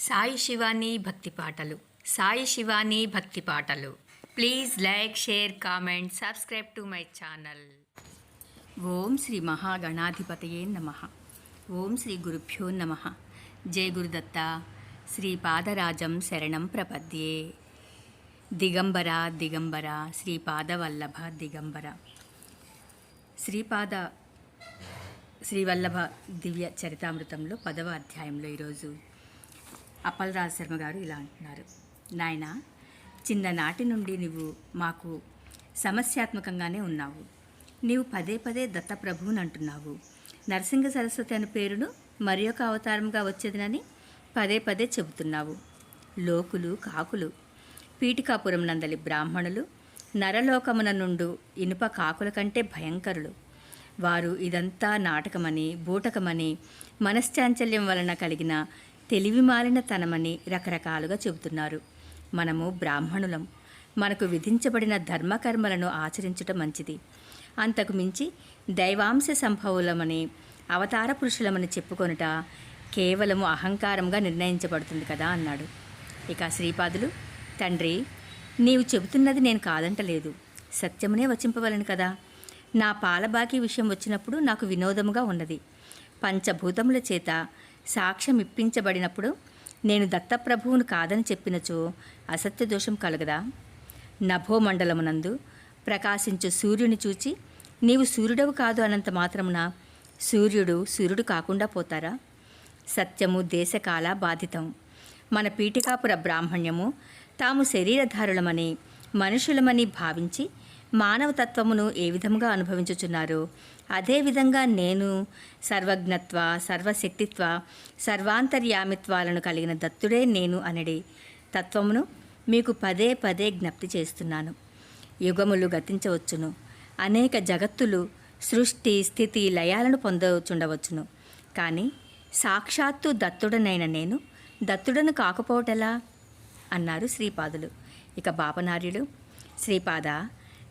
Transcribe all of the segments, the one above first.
సాయి శివాని భక్తి పాటలు. సాయి శివాని భక్తి పాటలు. Please like share comment subscribe to my channel. ఓం శ్రీ మహాగణాధిపతయే నమ. ఓం శ్రీ గురుభ్యో నమ. జయ గురుదత్త. శ్రీ పాదరాజం శరణం ప్రపద్యే. దిగంబర దిగంబర. శ్రీపాదవల్లభ దిగంబర. శ్రీపాద శ్రీవల్లభ దివ్య చరితామృతంలో పదవ అధ్యాయంలో ఈరోజు అప్పలరాజు శర్మ గారు ఇలా అంటున్నారు. నాయన చిన్ననాటి నుండి నువ్వు మాకు సమస్యాత్మకంగానే ఉన్నావు. నీవు పదే పదే దత్తప్రభువుని అంటున్నావు. నరసింహ సరస్వతి అనే పేరును మరి ఒక అవతారంగా వచ్చేదినని పదే పదే చెబుతున్నావు. లోకులు కాకులు పీఠికాపురం నందలి బ్రాహ్మణులు నరలోకమున నుండు ఇనుప కాకుల కంటే భయంకరులు. వారు ఇదంతా నాటకమని బూటకమని మనశ్చాంచల్యం వలన కలిగిన తెలివి మాలినతనమని రకరకాలుగా చెబుతున్నారు. మనము బ్రాహ్మణులం. మనకు విధించబడిన ధర్మకర్మలను ఆచరించటం మంచిది. అంతకు మించి దైవాంశ సంభవులమని అవతార పురుషులమని చెప్పుకొనుట కేవలము అహంకారంగా నిర్ణయించబడుతుంది కదా అన్నాడు. ఇక శ్రీపాదులు తండ్రి నీవు చెబుతున్నది నేను కాదంటలేదు. సత్యమునే వచింపవలను కదా. నా పాలబాకీ విషయం వచ్చినప్పుడు నాకు వినోదముగా ఉన్నది. పంచభూతముల చేత సాక్ష్యం ఇప్పించబడినప్పుడు నేను దత్తప్రభువును కాదని చెప్పినచో అసత్య దోషం కలగదా? నభోమండలమునందు ప్రకాశించు సూర్యుని చూచి నీవు సూర్యుడవు కాదు అనంత మాత్రమున సూర్యుడు సూర్యుడు కాకుండా పోతారా? సత్యము దేశకాల బాధితం. మన పీఠికాపుర బ్రాహ్మణ్యము తాము శరీరధారులమని మనుషులమని భావించి మానవతత్వమును ఏ విధంగా అనుభవించుచున్నారో? అదేవిధంగా నేను సర్వజ్ఞత్వ సర్వశక్తిత్వ సర్వాంతర్యామిత్వాలను కలిగిన దత్తుడే నేను అనడి తత్వమును మీకు పదే పదే జ్ఞప్తి చేస్తున్నాను. యుగములు గతించవచ్చును. అనేక జగత్తులు సృష్టి స్థితి లయాలను పొందవచ్చుండవచ్చును. కానీ సాక్షాత్తు దత్తుడనైన నేను దత్తుడను కాకపోవటలా? అన్నారు శ్రీపాదులు. ఇక బాపనార్యుడు శ్రీపాద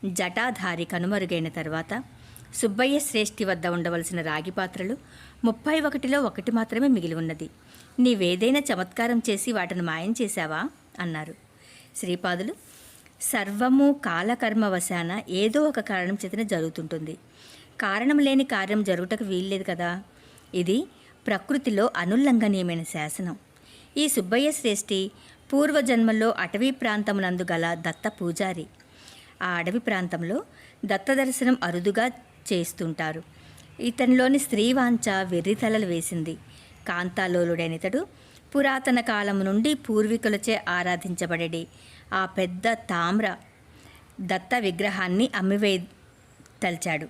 జటాధారి కనుమరుగైన తర్వాత సుబ్బయ్య శ్రేష్ఠి వద్ద ఉండవలసిన రాగి పాత్రలు ముప్పై ఒకటిలో ఒకటి మాత్రమే మిగిలి ఉన్నది. నీవేదైనా చమత్కారం చేసి వాటిని మాయం చేశావా? అన్నారు. శ్రీపాదులు సర్వము కాలకర్మవశాన ఏదో ఒక కారణం చేతనే జరుగుతుంటుంది. కారణం లేని కార్యం జరుగుటకు వీల్లేదు కదా? ఇది ప్రకృతిలో అనుల్లంఘనీయమైన శాసనం. ఈ సుబ్బయ్య శ్రేష్ఠి పూర్వజన్మలో అటవీ ప్రాంతమునందు గల దత్త పూజారి ఆ అడవి ప్రాంతంలో దత్త దర్శనం అరుదుగా చేస్తుంటారు. ఇతనిలోని స్త్రీవాంఛ వెర్రితలలు వేసింది. కాంతాలోలుడైన ఇతడు పురాతన కాలం నుండి పూర్వీకులచే ఆరాధించబడేది ఆ పెద్ద తామ్ర దత్త విగ్రహాన్ని అమ్మివే తలిచాడు.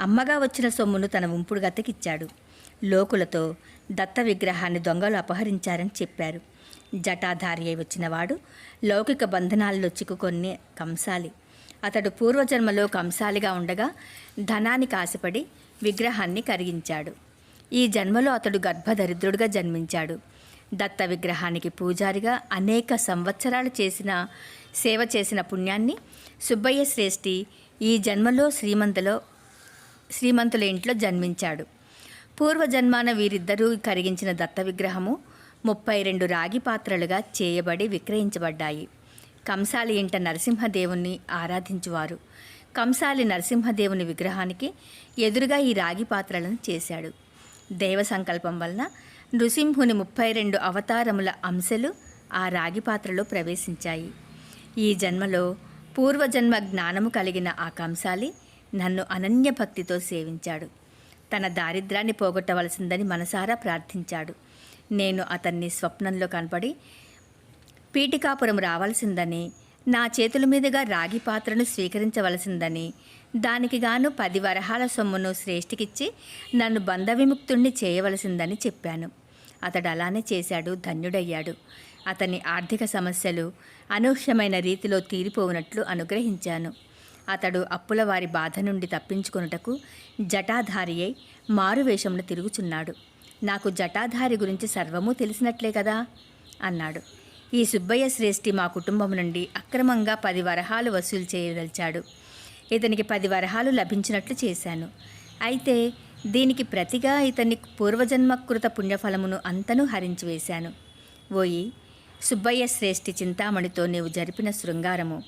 అమ్మగా వచ్చిన సొమ్మును తన ఉంపుడు గతకిచ్చాడు. లోకులతో దత్త విగ్రహాన్ని దొంగలు అపహరించారని చెప్పారు. జటాధారి అయి వచ్చినవాడు లౌకిక బంధనాల్లో చిక్కుకొన్ని కంసాలి. అతడు పూర్వజన్మలో కంసాలిగా ఉండగా ధనానికి ఆశపడి విగ్రహాన్ని కరిగించాడు. ఈ జన్మలో అతడు గర్భదరిద్రుడిగా జన్మించాడు. దత్త విగ్రహానికి పూజారిగా అనేక సంవత్సరాలు చేసిన సేవ చేసిన పుణ్యాన్ని సుబ్బయ్య శ్రేష్ఠి ఈ జన్మలో శ్రీమంతులో శ్రీమంతుల ఇంట్లో జన్మించాడు. పూర్వజన్మాన వీరిద్దరూ కరిగించిన దత్త విగ్రహము ముప్పై రెండు రాగి పాత్రలుగా చేయబడి విక్రయించబడ్డాయి. కంసాలి ఇంట నరసింహదేవుణ్ణి ఆరాధించువారు. కంసాలి నరసింహదేవుని విగ్రహానికి ఎదురుగా ఈ రాగి పాత్రలను చేశాడు. దైవ సంకల్పం వలన నృసింహుని ముప్పై రెండు అవతారముల అంశలు ఆ రాగి పాత్రలో ప్రవేశించాయి. ఈ జన్మలో పూర్వజన్మ జ్ఞానము కలిగిన ఆ కంసాలి నన్ను అనన్య భక్తితో సేవించాడు. తన దారిద్రాన్ని పోగొట్టవలసిందని మనసారా ప్రార్థించాడు. నేను అతన్ని స్వప్నంలో కనపడి పీఠికాపురం రావాల్సిందని నా చేతుల మీదుగా రాగి పాత్రను స్వీకరించవలసిందని దానికి గాను పది వరహాల సొమ్మును శ్రేష్ఠికిచ్చి నన్ను బంధ విముక్తుణ్ణి చేయవలసిందని చెప్పాను. అతడు అలానే చేశాడు ధన్యుడయ్యాడు. అతని ఆర్థిక సమస్యలు అనూహ్యమైన రీతిలో తీరిపోవునట్లు అనుగ్రహించాను. అతడు అప్పుల వారి బాధ నుండి తప్పించుకొనుటకు జటాధారి అయి మారువేషంలో తిరుగుచున్నాడు. నాకు జటాధారి గురించి సర్వము తెలిసినట్లే కదా? అన్నాడు. ఈ సుబ్బయ్య శ్రేష్ఠి మా కుటుంబం నుండి అక్రమంగా పది వరహాలు వసూలు చేయదలిచాడు. ఇతనికి పది వరహాలు లభించినట్లు చేశాను. అయితే దీనికి ప్రతిగా ఇతని పూర్వజన్మకృత పుణ్యఫలమును అంతను హరించి వేశాను. ఓయి సుబ్బయ్య శ్రేష్ఠి చింతామణితో నీవు జరిపిన శృంగారము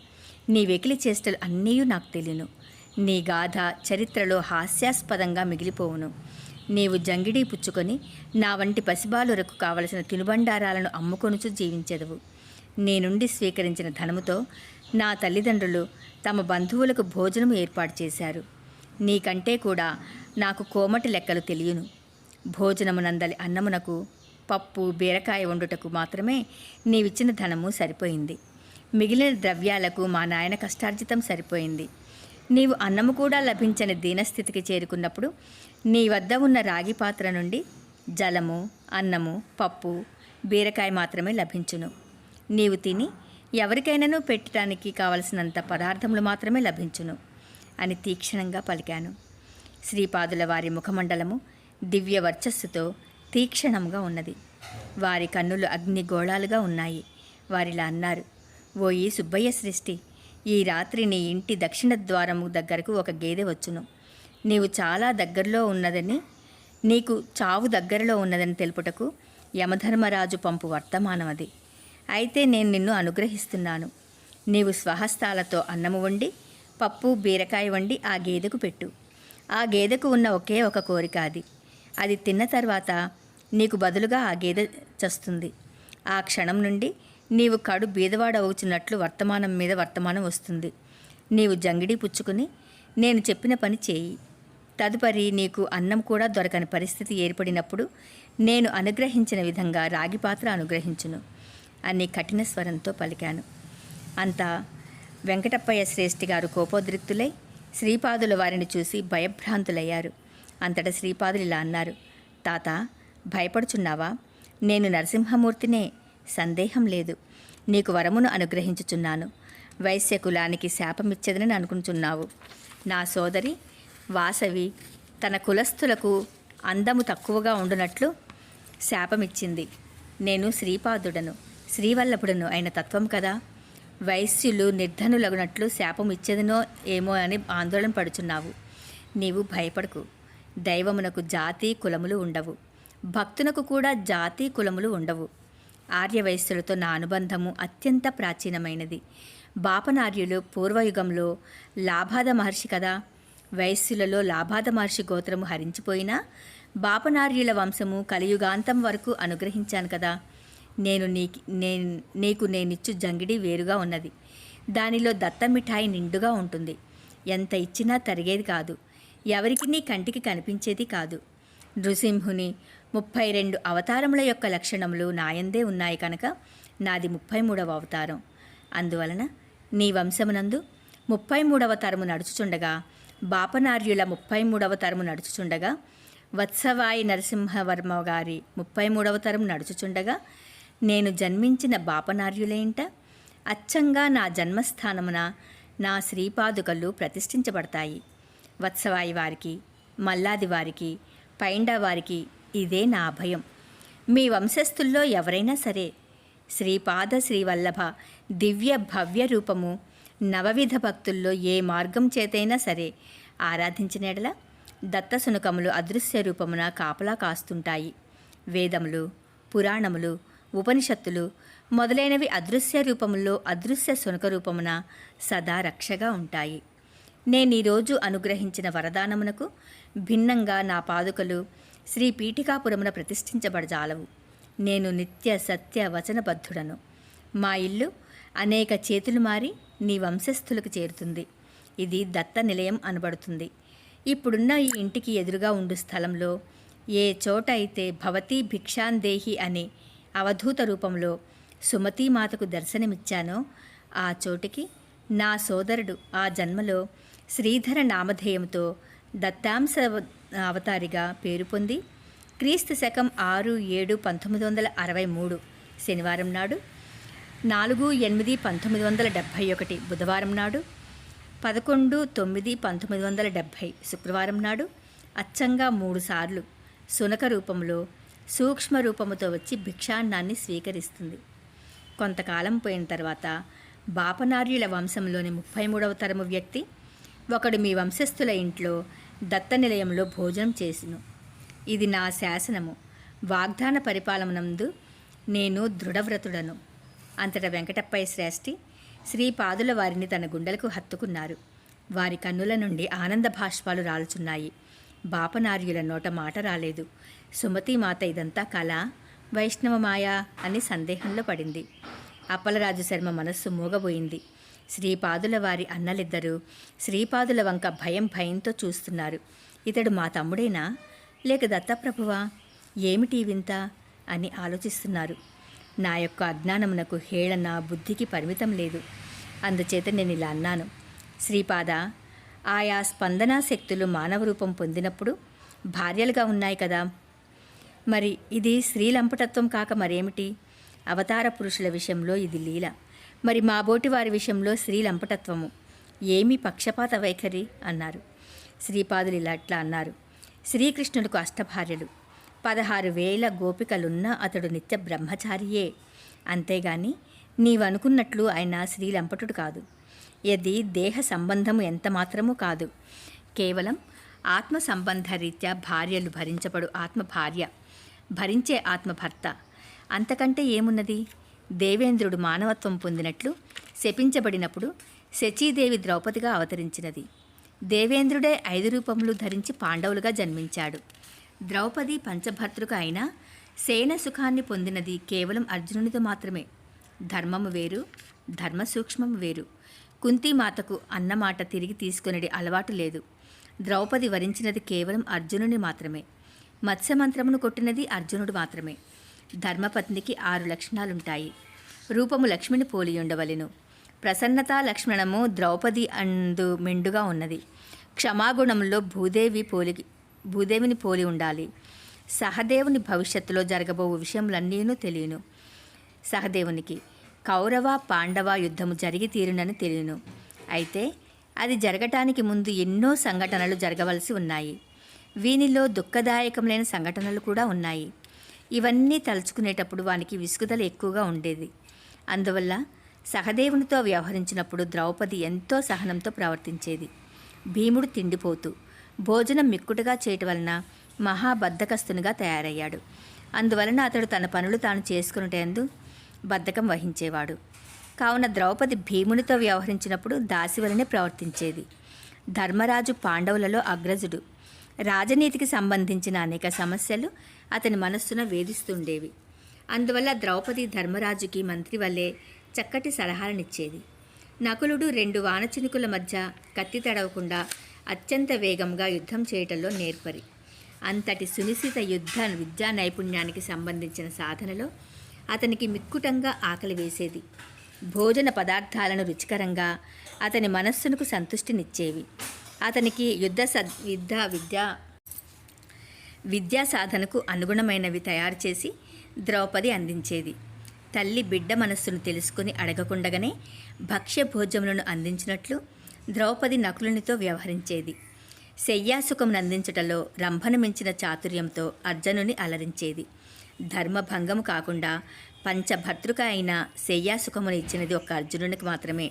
నీ వెకిలి చేష్టలు అన్నీ నాకు తెలియను. నీ గాథ చరిత్రలో హాస్యాస్పదంగా మిగిలిపోవును. నీవు జంగిడీ పుచ్చుకొని నా వంటి పసిబాలురకు కావలసిన తినుబండారాలను అమ్ముకొనుచు జీవించెదవు. నీ నుండి స్వీకరించిన ధనముతో నా తల్లిదండ్రులు తమ బంధువులకు భోజనం ఏర్పాటు చేశారు. నీకంటే కూడా నాకు కోమటి లెక్కలు తెలియను. భోజనమునందలి అన్నమునకు పప్పు బీరకాయ వండుటకు మాత్రమే నీవిచ్చిన ధనము సరిపోయింది. మిగిలిన ద్రవ్యాలకు మా నాయన కష్టార్జితం సరిపోయింది. నీవు అన్నము కూడా లభించని దీనస్థితికి చేరుకున్నప్పుడు నీ వద్ద ఉన్న రాగి పాత్ర నుండి జలము అన్నము పప్పు బీరకాయ మాత్రమే లభించును. నీవు తిని ఎవరికైనాను పెట్టడానికి కావలసినంత పదార్థములు మాత్రమే లభించును అని తీక్షణంగా పలికాను. శ్రీపాదుల వారి ముఖమండలము దివ్య వర్చస్సుతో తీక్షణంగా ఉన్నది. వారి కన్నులు అగ్నిగోళాలుగా ఉన్నాయి. వారిలా అన్నారు ఓయి సుబ్బయ్య సృష్టి ఈ రాత్రి నీ ఇంటి దక్షిణ ద్వారము దగ్గరకు ఒక గేదె వచ్చును. నీవు చాలా దగ్గరలో ఉన్నదని నీకు చావు దగ్గరలో ఉన్నదని తెలుపుటకు యమధర్మరాజు పంపు వర్తమానమది అయితే నేను నిన్ను అనుగ్రహిస్తున్నాను. నీవు స్వహస్తాలతో అన్నము వండి పప్పు బీరకాయ వండి ఆ గేదెకు పెట్టు. ఆ గేదెకు ఉన్న ఒకే ఒక కోరిక అది. అది తిన్న తర్వాత నీకు బదులుగా ఆ గేదె చస్తుంది. ఆ క్షణం నుండి నీవు కడు బీదవాడవచ్చినట్లు వర్తమానం మీద వర్తమానం వస్తుంది. నీవు జంగిడి పుచ్చుకుని నేను చెప్పిన పని చేయి. తదుపరి నీకు అన్నం కూడా దొరకని పరిస్థితి ఏర్పడినప్పుడు నేను అనుగ్రహించిన విధంగా రాగి పాత్ర అనుగ్రహించును అని కఠిన స్వరంతో పలికాను. అంతా వెంకటప్పయ్య శ్రేష్ఠి గారు కోపోద్రిక్తులై శ్రీపాదుల వారిని చూసి భయభ్రాంతులయ్యారు. అంతటా శ్రీపాదులు ఇలా అన్నారు తాత భయపడుచున్నావా? నేను నరసింహమూర్తినే సందేహం లేదు. నీకు వరమును అనుగ్రహించుచున్నాను. వైశ్య కులానికి శాపమిచ్చేదని అనుకుంటున్నావు. నా సోదరి వాసవి తన కులస్థులకు అందము తక్కువగా ఉండునట్లు శాపమిచ్చింది. నేను శ్రీపాదుడను శ్రీవల్లభుడను అయిన తత్వం కదా? వైశ్యులు నిర్ధనులగునట్లు శాపం ఇచ్చేదనో ఏమో అని ఆందోళన పడుచున్నావు. నీవు భయపడకు. దైవమునకు జాతి కులములు ఉండవు. భక్తునకు కూడా జాతి కులములు ఉండవు. ఆర్యవయస్సులతో నా అనుబంధము అత్యంత ప్రాచీనమైనది. బాపనార్యులు పూర్వయుగంలో లాభాద మహర్షి కదా. వయస్సులలో లాభాద మహర్షి గోత్రము హరించిపోయినా బాపనార్యుల వంశము కలియుగాంతం వరకు అనుగ్రహించాను కదా. నేను నీకి నేను నీకు నేనిచ్చు జంగిడి వేరుగా ఉన్నది. దానిలో దత్త మిఠాయి నిండుగా ఉంటుంది. ఎంత ఇచ్చినా తరిగేది కాదు. ఎవరికి నీ కంటికి కనిపించేది కాదు. నృసింహుని ముప్పై రెండు అవతారముల యొక్క లక్షణములు నాయందే ఉన్నాయి కనుక నాది ముప్పై మూడవ అవతారం. అందువలన నీ వంశమునందు ముప్పై మూడవ తరము నడుచుచుండగా బాపనార్యుల ముప్పై మూడవ తరము నడుచుచుండగా వత్సవాయి నరసింహవర్మ గారి ముప్పై మూడవ తరం నడుచుచుండగా నేను జన్మించిన బాపనార్యులేంట అచ్చంగా నా జన్మస్థానమున నా శ్రీపాదుకలు ప్రతిష్ఠించబడతాయి. వత్సవాయి వారికి మల్లాది వారికి పైండ వారికి ఇదే నా భయం. మీ వంశస్థుల్లో ఎవరైనా సరే శ్రీపాద శ్రీవల్లభ దివ్య భవ్య రూపము నవవిధ భక్తుల్లో ఏ మార్గం చేతైనా సరే ఆరాధించిన ఎడల దత్త అదృశ్య రూపమున కాపలా కాస్తుంటాయి. వేదములు పురాణములు ఉపనిషత్తులు మొదలైనవి అదృశ్య రూపములో అదృశ్య సునక రూపమున సదా రక్షగా ఉంటాయి. నేను ఈరోజు అనుగ్రహించిన వరదానమునకు భిన్నంగా నా పాదుకలు శ్రీ పీఠికాపురమున ప్రతిష్ఠించబడజాలవు. నేను నిత్య సత్య వచనబద్ధుడను. మా ఇల్లు అనేక చేతులు మారి నీ వంశస్థులకు చేరుతుంది. ఇది దత్త నిలయం అనబడుతుంది. ఇప్పుడున్న ఈ ఇంటికి ఎదురుగా ఉండు స్థలంలో ఏ చోట అయితే భవతీ భిక్షాందేహి అనే అవధూత రూపంలో సుమతీమాతకు దర్శనమిచ్చానో ఆ చోటికి నా సోదరుడు ఆ జన్మలో శ్రీధర నామధేయంతో దత్తాంశ అవతారిగా పేరు పొంది క్రీస్తు శకం ఆరు ఏడు పంతొమ్మిది వందల అరవై మూడు శనివారం నాడు నాలుగు ఎనిమిది పంతొమ్మిది వందల డెబ్భై ఒకటి బుధవారం నాడు పదకొండు తొమ్మిది పంతొమ్మిది వందల డెబ్భై శుక్రవారం నాడు అచ్చంగా మూడుసార్లు సునక రూపంలో సూక్ష్మ రూపముతో వచ్చి భిక్షాన్నాన్ని స్వీకరిస్తుంది. కొంతకాలం పోయిన తర్వాత బాపనార్యుల వంశంలోని ముప్పై మూడవ తరము వ్యక్తి ఒకడు మీ వంశస్థుల ఇంట్లో దత్త నిలయంలో భోజనం చేసిను. ఇది నా శాసనము. వాగ్దాన పరిపాలనందు నేను దృఢవ్రతుడను. అంతట వెంకటప్పయ్య శ్రేష్ఠి శ్రీపాదుల వారిని తన గుండెలకు హత్తుకున్నారు. వారి కన్నుల నుండి ఆనంద భాష్పాలు రాలుచున్నాయి. బాపనార్యుల నోట మాట రాలేదు. సుమతిమాత ఇదంతా కళ వైష్ణవమాయ అని సందేహంలో పడింది. అప్పలరాజు శర్మ మనస్సు మూగబోయింది. శ్రీపాదుల వారి అన్నలిద్దరూ శ్రీపాదుల వంక భయం భయంతో చూస్తున్నారు. ఇతడు మా తమ్ముడేనా? లేక దత్తప్రభువా? ఏమిటి వింత? అని ఆలోచిస్తున్నారు. నా యొక్క అజ్ఞానమునకు హేళన బుద్ధికి పరిమితం లేదు. అందుచేత నేను ఇలా అన్నాను. శ్రీపాద ఆయా స్పందనా శక్తులు మానవ రూపం పొందినప్పుడు భార్యలుగా ఉన్నాయి కదా. మరి ఇది స్త్రీలంపటత్వం కాక మరేమిటి? అవతార పురుషుల విషయంలో ఇది లీల. మరి మా బోటి వారి విషయంలో స్త్రీలంపటత్వము ఏమి పక్షపాత వైఖరి అన్నారు. శ్రీపాదులు ఇలా అట్లా అన్నారు. శ్రీకృష్ణుడికి అష్టభార్యలు. పదహారు వేల గోపికలున్న అతడు నిత్య బ్రహ్మచారియే. అంతేగాని నీవనుకున్నట్లు ఆయన శ్రీలంపటుడు కాదు. ఇది దేహ సంబంధము ఎంత మాత్రమూ కాదు. కేవలం ఆత్మ సంబంధ రీత్యా భార్యలు భరించబడు ఆత్మ భార్య భరించే ఆత్మ భర్త అంతకంటే ఏమున్నది? దేవేంద్రుడు మానవత్వం పొందినట్లు శపించబడినప్పుడు శచీదేవి ద్రౌపదిగా అవతరించినది. దేవేంద్రుడే ఐదు రూపములు ధరించి పాండవులుగా జన్మించాడు. ద్రౌపది పంచభర్తృక అయినా సేన సుఖాన్ని పొందినది కేవలం అర్జునునితో మాత్రమే. ధర్మము వేరు ధర్మ సూక్ష్మం వేరు. కుంతిమాతకు అన్నమాట తిరిగి తీసుకునేది అలవాటు లేదు. ద్రౌపది వరించినది కేవలం అర్జునుని మాత్రమే. మత్స్యమంత్రమును కొట్టినది అర్జునుడు మాత్రమే. ధర్మపత్నికి ఆరు లక్షణాలుంటాయి. రూపము లక్ష్మిని పోలి ఉండవలెను ప్రసన్నత లక్ష్మణము ద్రౌపది అందు మెండుగా ఉన్నది. క్షమాగుణంలో భూదేవి పోలి భూదేవిని పోలి ఉండాలి. సహదేవుని భవిష్యత్తులో జరగబో విషయములన్నీను తెలియను. సహదేవునికి కౌరవ పాండవ యుద్ధము జరిగి తీరునని తెలియను. అయితే అది జరగటానికి ముందు ఎన్నో సంఘటనలు జరగవలసి ఉన్నాయి. వీనిలో దుఃఖదాయకములైన సంఘటనలు కూడా ఉన్నాయి. ఇవన్నీ తలుచుకునేటప్పుడు వానికి విసుగుదల ఎక్కువగా ఉండేది. అందువల్ల సహదేవునితో వ్యవహరించినప్పుడు ద్రౌపది ఎంతో సహనంతో ప్రవర్తించేది. భీముడు తిండిపోతూ భోజనం మిక్కుటగా చేయటం వలన మహాబద్ధకస్తునిగా తయారయ్యాడు. అందువలన అతడు తన పనులు తాను చేసుకునేటందు బద్ధకం వహించేవాడు. కావున ద్రౌపది భీమునితో వ్యవహరించినప్పుడు దాసి వలనే ప్రవర్తించేది. ధర్మరాజు పాండవులలో అగ్రజుడు. రాజనీతికి సంబంధించిన అనేక సమస్యలు అతని మనస్సున వేధిస్తుండేవి. అందువల్ల ద్రౌపది ధర్మరాజుకి మంత్రి వల్లే చక్కటి సలహాలనిచ్చేది. నకులుడు రెండు వానచినుకుల మధ్య కత్తి తడవకుండా అత్యంత వేగంగా యుద్ధం చేయటంలో నేర్పరి. అంతటి సునిశ్చిత యుద్ధ విద్యా నైపుణ్యానికి సంబంధించిన సాధనలో అతనికి మిక్కుటంగా ఆకలి వేసేది. భోజన పదార్థాలను రుచికరంగా అతని మనస్సునకు సంతృష్టినిచ్చేవి. అతనికి యుద్ధ సద్ యుద్ధ విద్యా విద్యా సాధనకు అనుగుణమైనవి తయారు చేసి ద్రౌపది అందించేది. తల్లి బిడ్డ మనస్సును తెలుసుకుని అడగకుండగానే భక్ష్య భోజములను అందించినట్లు ద్రౌపది నకులునితో వ్యవహరించేది. శయ్యాసుఖమును అందించటలో రంభను మించిన చాతుర్యంతో అర్జునుని అలరించేది. ధర్మభంగము కాకుండా పంచభర్తృక అయిన శయ్యాసుఖమును ఇచ్చినది ఒక అర్జునునికి మాత్రమే.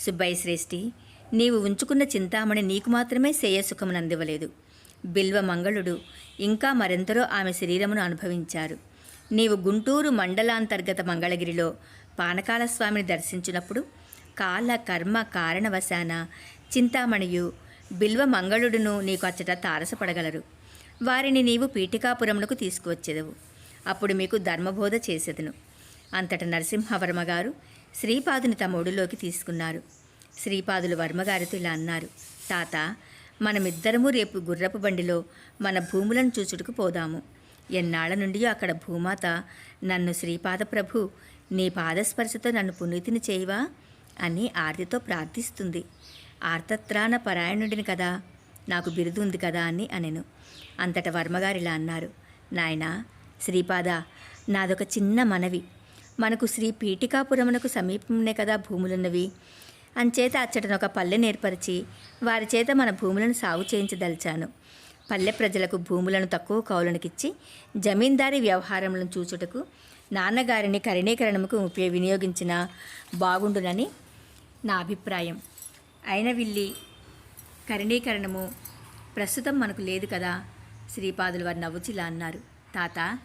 సుబ్బయ్య శ్రేష్ఠి నీవు ఉంచుకున్న చింతామణి నీకు మాత్రమే శేయసుఖమును అందివ్వలేదు. బిల్వ మంగళుడు. ఇంకా మరెందరో ఆమె శరీరమును అనుభవించారు. నీవు గుంటూరు మండలాంతర్గత మంగళగిరిలో పానకాల స్వామిని దర్శించినప్పుడు కాల కర్మ కారణవశాన చింతామణియు బిల్వ మంగళుడును నీకు అచ్చట తారసపడగలరు. వారిని నీవు పీఠికాపురమునకు తీసుకువచ్చేదవు. అప్పుడు మీకు ధర్మబోధ చేసేదను. అంతట నరసింహవర్మ గారు శ్రీపాదుని తమ ఒడిలోకి తీసుకున్నారు. శ్రీపాదులు వర్మగారితో ఇలా అన్నారు తాత మనమిద్దరము రేపు గుర్రపు బండిలో మన భూములను చూచుటకు పోదాము. ఎన్నాళ్ళ నుండి అక్కడ భూమాత నన్ను శ్రీపాద ప్రభు నీ పాదస్పర్శతో నన్ను పునీతిని చేయవా? అని ఆర్తితో ప్రార్థిస్తుంది. ఆర్తత్రాన పరాయణుడిని కదా నాకు బిరుదు ఉంది కదా అని అనెను. అంతట వర్మగారిలా అన్నారు నాయనా శ్రీపాద నాదొక చిన్న మనవి. మనకు శ్రీ పీఠికాపురమునకు సమీపమునే కదా భూములున్నవి. అంచేత అచ్చటను ఒక పల్లె నేర్పరిచి వారి చేత మన భూములను సాగు చేయించదలిచాను. పల్లె ప్రజలకు భూములను తక్కువ కౌలనికిచ్చి జమీందారీ వ్యవహారములను చూచుటకు నాన్నగారిని కరణీకరణముకు ఉపయోగ వినియోగించిన బాగుండునని నా అభిప్రాయం. అయిన విల్లి కరణీకరణము ప్రస్తుతం మనకు లేదు కదా? శ్రీపాదులు వారు నవ్వుచిలా అన్నారు. తాత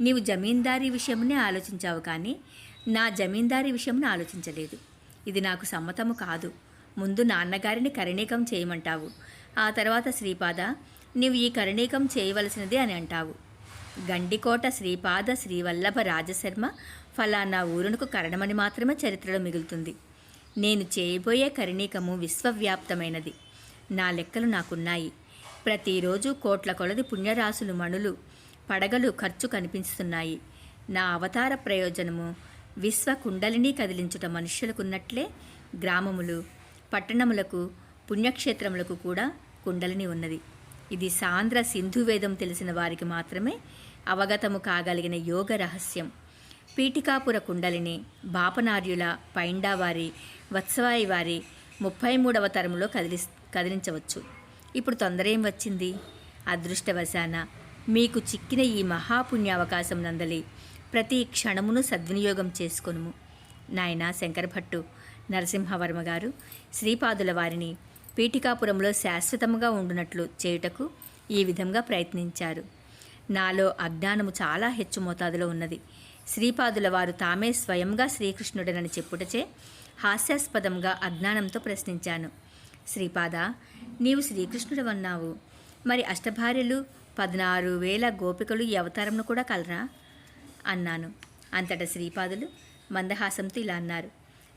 నీవు జమీందారీ విషయమునే ఆలోచించావు కానీ నా జమీందారీ విషయమును ఆలోచించలేదు. ఇది నాకు సమ్మతము కాదు. ముందు నాన్నగారిని కరణీకం చేయమంటావు. ఆ తర్వాత శ్రీపాద నీవు ఈ కరణీకం చేయవలసినది అని అంటావు. గండికోట శ్రీపాద శ్రీవల్లభ రాజశర్మ ఫలానా ఊరునకు కరణమని మాత్రమే చరిత్రలో మిగులుతుంది. నేను చేయబోయే కరణీకము విశ్వవ్యాప్తమైనది. నా లెక్కలు నాకున్నాయి. ప్రతిరోజు కోట్ల కొలది పుణ్యరాశులు మణులు పడగలు ఖర్చు కనిపిస్తున్నాయి. నా అవతార ప్రయోజనము విశ్వ కుండలిని కదిలించుట మనుష్యులకున్నట్లే గ్రామములు పట్టణములకు పుణ్యక్షేత్రములకు కూడా కుండలిని ఉన్నది. ఇది సాంద్ర సింధు వేదం తెలిసిన వారికి మాత్రమే అవగతము కాగలిగిన యోగ రహస్యం. పీఠికాపుర కుండలిని బాపనార్యుల పైండావారి వత్సవాయి వారి ముప్పై మూడవ తరములో కదిలి కదిలించవచ్చు. ఇప్పుడు తొందర ఏం వచ్చింది? అదృష్టవశాన మీకు చిక్కిన ఈ మహాపుణ్యావకాశం నందలి ప్రతి క్షణమును సద్వినియోగం చేసుకొనుము. నాయన శంకరభట్టు నరసింహవర్మ గారు శ్రీపాదుల వారిని పీఠికాపురంలో శాశ్వతముగా ఉండునట్లు చేయుటకు ఈ విధంగా ప్రయత్నించారు. నాలో అజ్ఞానము చాలా హెచ్చు మోతాదులో ఉన్నది. శ్రీపాదుల వారు తామే స్వయంగా శ్రీకృష్ణుడనని చెప్పుటచే హాస్యాస్పదంగా అజ్ఞానంతో ప్రశ్నించాను. శ్రీపాద నీవు శ్రీకృష్ణుడవన్నావు. మరి అష్టభార్యలు పద్నారు వేల గోపికలు ఈ అవతారంను కూడా కలరా? అన్నాను. అంతట శ్రీపాదులు మందహాసంతో ఇలా అన్నారు.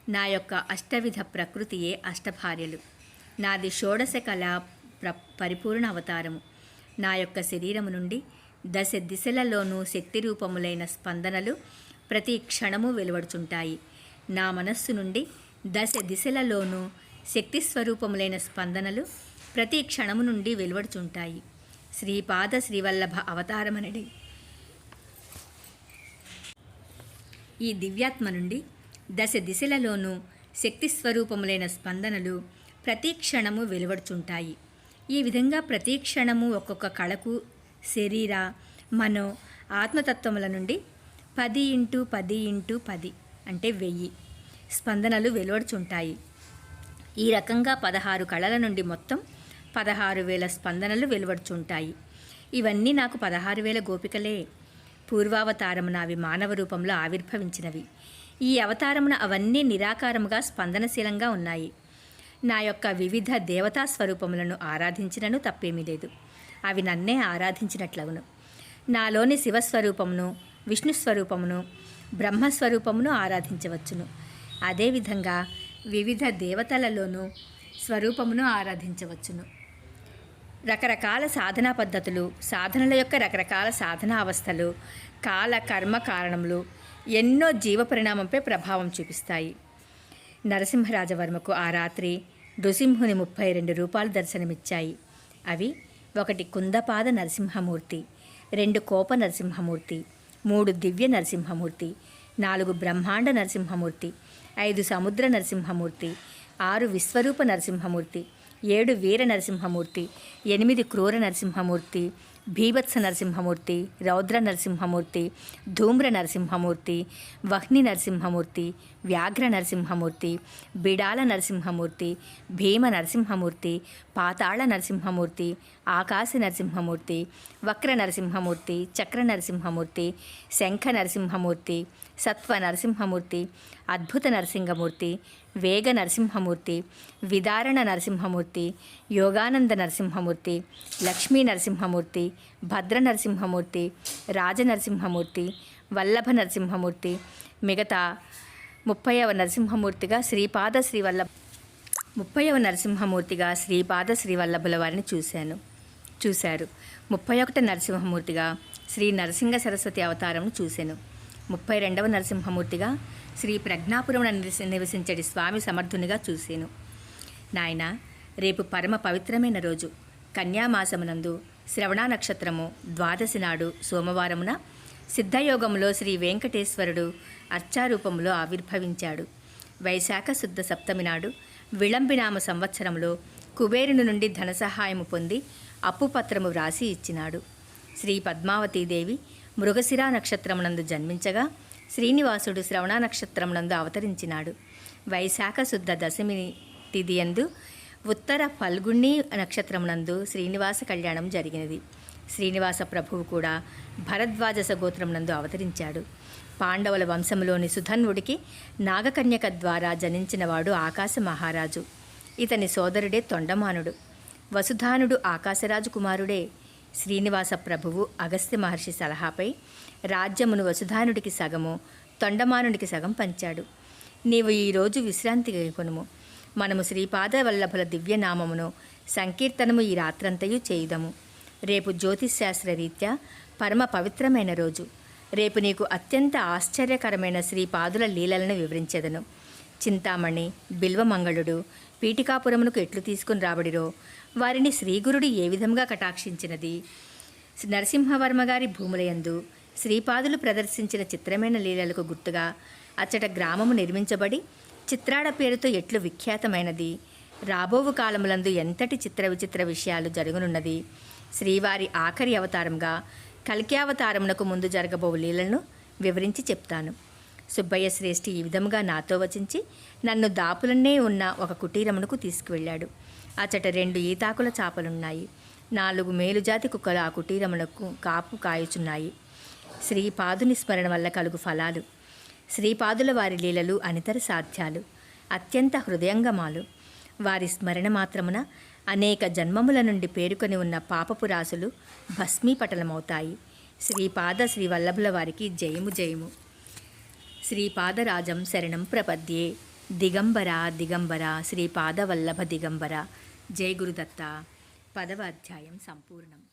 నా యొక్క అష్టవిధ ప్రకృతియే అష్టభార్యలు. నాది షోడశ కళ ప్ర పరిపూర్ణ అవతారము. నా యొక్క శరీరము నుండి దశ దిశలలోనూ శక్తి రూపములైన స్పందనలు ప్రతి క్షణము వెలువడుచుంటాయి. నా మనస్సు నుండి దశ దిశలలోనూ శక్తి స్వరూపములైన స్పందనలు ప్రతి క్షణము నుండి వెలువడుచుంటాయి. శ్రీపాద శ్రీవల్లభ అవతారమనడి. ఈ దివ్యాత్మ నుండి దశ దిశలలోనూ శక్తి స్వరూపములైన స్పందనలు ప్రతి క్షణము వెలువడుచుంటాయి. ఈ విధంగా ప్రతి క్షణము ఒక్కొక్క కళకు శరీర మనో ఆత్మతత్వముల నుండి పది ఇంటూ పది ఇంటూ పది అంటే వెయ్యి స్పందనలు వెలువడుచుంటాయి. ఈ రకంగా పదహారు కళల నుండి మొత్తం పదహారు వేల స్పందనలు వెలువడుచుంటాయి. ఇవన్నీ నాకు పదహారు వేల గోపికలే. పూర్వావతారమున అవి మానవ రూపంలో ఆవిర్భవించినవి. ఈ అవతారమున అవన్నీ నిరాకారముగా స్పందనశీలంగా ఉన్నాయి. నా యొక్క వివిధ దేవతా స్వరూపములను ఆరాధించినను తప్పేమీ లేదు. అవి నన్నే ఆరాధించినట్లవును నాలోని శివస్వరూపమును విష్ణు స్వరూపమును బ్రహ్మస్వరూపమును ఆరాధించవచ్చును. అదేవిధంగా వివిధ దేవతలలోనూ స్వరూపమును ఆరాధించవచ్చును. రకరకాల సాధనా పద్ధతులు సాధనల యొక్క రకరకాల సాధనా అవస్థలు కాల కర్మ కారణములు ఎన్నో జీవ పరిణామంపై ప్రభావం చూపిస్తాయి. నరసింహరాజవర్మకు ఆ రాత్రి నృసింహుని ముప్పై రెండు రూపాలు దర్శనమిచ్చాయి. అవి ఒకటి కుందపాద నరసింహమూర్తి రెండు కోప నరసింహమూర్తి మూడు దివ్య నరసింహమూర్తి నాలుగు బ్రహ్మాండ నరసింహమూర్తి ఐదు సముద్ర నరసింహమూర్తి ఆరు విశ్వరూప నరసింహమూర్తి ఏడు వీర నరసింహమూర్తి ఎనిమిది క్రూర నరసింహమూర్తి భీభత్స నరసింహమూర్తి రౌద్ర నరసింహమూర్తి ధూమ్ర నరసింహమూర్తి వహ్ని నరసింహమూర్తి వ్యాఘ్ర నరసింహమూర్తి బిడాల నరసింహమూర్తి భీమ నరసింహమూర్తి పాతాళ నరసింహమూర్తి ఆకాశ నరసింహమూర్తి వక్ర నరసింహమూర్తి చక్ర నరసింహమూర్తి శంఖ నరసింహమూర్తి సత్వ నరసింహమూర్తి అద్భుత నరసింహమూర్తి వేగ నరసింహమూర్తి విదారణ నరసింహమూర్తి యోగానంద నరసింహమూర్తి లక్ష్మీ నరసింహమూర్తి భద్ర నరసింహమూర్తి రాజ నరసింహమూర్తి వల్లభ నరసింహమూర్తి మిగతా ముప్పైవ నరసింహమూర్తిగా శ్రీపాద శ్రీవల్లభ ముప్పైవ నరసింహమూర్తిగా శ్రీపాద శ్రీవల్లభుల వారిని చూశాను. చూశారు. ముప్పై ఒకటి నరసింహమూర్తిగా శ్రీ నరసింహ సరస్వతి అవతారం చూశాను. ముప్పై రెండవ నరసింహమూర్తిగా శ్రీ ప్రజ్ఞాపురం నివసించడి స్వామి సమర్థునిగా చూశాను నాయన రేపు పరమ పవిత్రమైన రోజు. కన్యామాసమునందు శ్రవణ నక్షత్రము ద్వాదశి నాడు సోమవారమున సిద్ధయోగంలో శ్రీ వెంకటేశ్వరుడు అర్చారూపంలో ఆవిర్భవించాడు. వైశాఖ శుద్ధ సప్తమి నాడు విళంబినామ సంవత్సరంలో కుబేరుని నుండి ధన సహాయము పొంది అప్పుపత్రము వ్రాసి ఇచ్చినాడు. శ్రీ పద్మావతీదేవి మృగశిరా నక్షత్రమునందు జన్మించగా శ్రీనివాసుడు శ్రవణ నక్షత్రమునందు అవతరించినాడు. వైశాఖ శుద్ధ దశమి తిథియందు ఉత్తర ఫల్గుణి నక్షత్రమునందు శ్రీనివాస కళ్యాణం జరిగినది. శ్రీనివాస ప్రభువు కూడా భరద్వాజస గోత్రమునందు అవతరించాడు. పాండవుల వంశంలోని సుధన్వుడికి నాగకన్యక ద్వారా జనించినవాడు ఆకాశ మహారాజు. ఇతని సోదరుడే తొండమానుడు. వసుధానుడు ఆకాశరాజు కుమారుడే. శ్రీనివాస ప్రభువు అగస్త్య మహర్షి సలహాపై రాజ్యమును వసుధానుడికి సగము తొండమానుడికి సగం పంచాడు. నీవు ఈరోజు విశ్రాంతి కొనుము మనము శ్రీపాద వల్లభుల దివ్యనామమును సంకీర్తనము ఈ రాత్రంతయు చేయుదము. రేపు జ్యోతిశాస్త్ర రీత్యా పరమ పవిత్రమైన రోజు. రేపు నీకు అత్యంత ఆశ్చర్యకరమైన శ్రీపాదుల లీలలను వివరించెదను. చింతామణి బిల్వమంగళుడు పీఠికాపురమునకు ఎట్లు తీసుకుని రాబడిరో వారిని శ్రీగురుడు ఏ విధంగా కటాక్షించినది? నరసింహవర్మ గారి భూములయందు శ్రీపాదులు ప్రదర్శించిన చిత్రమైన లీలలకు గుర్తుగా అచ్చట గ్రామము నిర్మించబడి చిత్రాడ పేరుతో ఎట్లు విఖ్యాతమైనది. రాబోవు కాలములందు ఎంతటి చిత్ర విచిత్ర విషయాలు జరుగునున్నది? శ్రీవారి ఆఖరి అవతారంగా అవతారమునకు ముందు జరగబోవు లీలను వివరించి చెప్తాను. సుబ్బయ్య శ్రేష్ఠి ఈ విధముగా నాతో వచించి నన్ను దాపులనే ఉన్న ఒక కుటీరమునకు తీసుకువెళ్ళాడు. అచ్చట రెండు ఈతాకుల చాపలున్నాయి. నాలుగు మేలుజాతి కుక్కలు ఆ కుటీరమునకు కాపు కాయుచున్నాయి. శ్రీపాదుని స్మరణ వల్ల కలుగు ఫలాలు. శ్రీపాదుల వారి లీలలు అనితర సాధ్యాలు. అత్యంత హృదయంగమాలు. వారి స్మరణ మాత్రమున అనేక జన్మముల నుండి పేరుకొని ఉన్న పాపపు రాసులు భస్మీపటలమవుతాయి శ్రీపాద శ్రీ వల్లభుల వారికి జయము జయము. శ్రీపాదరాజం శరణం ప్రపద్యే. దిగంబర దిగంబర శ్రీపాదవల్లభ దిగంబర. జై గురుదత్త. పదవ అధ్యాయం సంపూర్ణం.